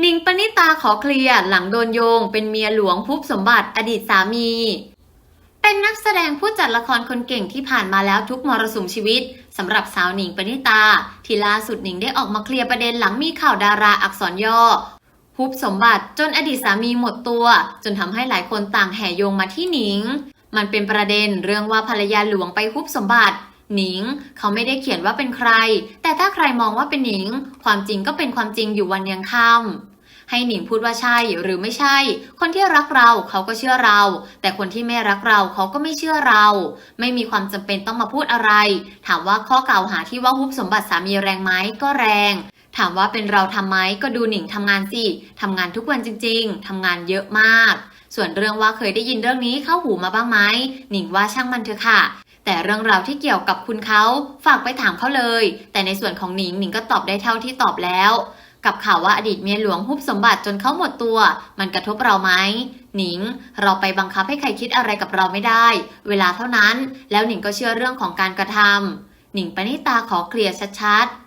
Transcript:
หนิงปณิตาขอเคลียร์หลังโดนโยง เป็นเมียหลวงพุบสมบัติอดีตสามี เป็นนักแสดงผู้จัดละครคนเก่งที่ผ่านมาแล้วทุกมรสุมชีวิตสำหรับสาวหนิงปณิตา ที่ล่าสุดหนิงได้ออกมาเคลียร์ประเด็นหลังมีข่าวดาราอักษรย่อฮุบสมบัติจนอดีตสามีหมดตัว จนทำให้หลายคนต่างแห่โยงมาที่หนิง มันเป็นประเด็นเรื่องว่าภรรยาหลวงไปฮุบสมบัติ หนิง เขาไม่ได้เขียนว่าเป็นใคร แต่ถ้าใครมองว่าเป็นหนิง ความจริงก็เป็นความจริงอยู่วันยังค่ำให้หนิงพูดว่าใช่หรือไม่ใช่ คนที่รักเราเขาก็เชื่อเรา แต่คนที่ไม่รักเราเขาก็ไม่เชื่อเรา ไม่มีความจำเป็นต้องมาพูดอะไร ถามว่าข้อกล่าวหาที่ว่าฮุบสมบัติสามีแรงไหมก็แรงถามว่าเป็นเราทำไหมก็ดูหนิงทำงานสิทำงานทุกวันจริง ๆทำงานเยอะมาก ส่วนเรื่องว่าเคยได้ยินเรื่องนี้เข้าหูมาบ้างไหมหนิงว่าช่างมันเถอะค่ะ แต่เรื่องราวที่เกี่ยวกับคุณเขาฝากไปถามเขาเลย แต่ในส่วนของหนิงหนิงก็ตอบได้เท่าที่ตอบแล้ว กับข่าวว่าอดีตเมียหลวงฮุบสมบัติจนเขาหมดตัว มันกระทบเราไหมหนิง เราไปบังคับให้ใครคิดอะไรกับเราไม่ได้ เวลาเท่านั้น แล้วหนิงก็เชื่อเรื่องของการกระทำหนิงปณิตาขอเคลียร์ชัดๆ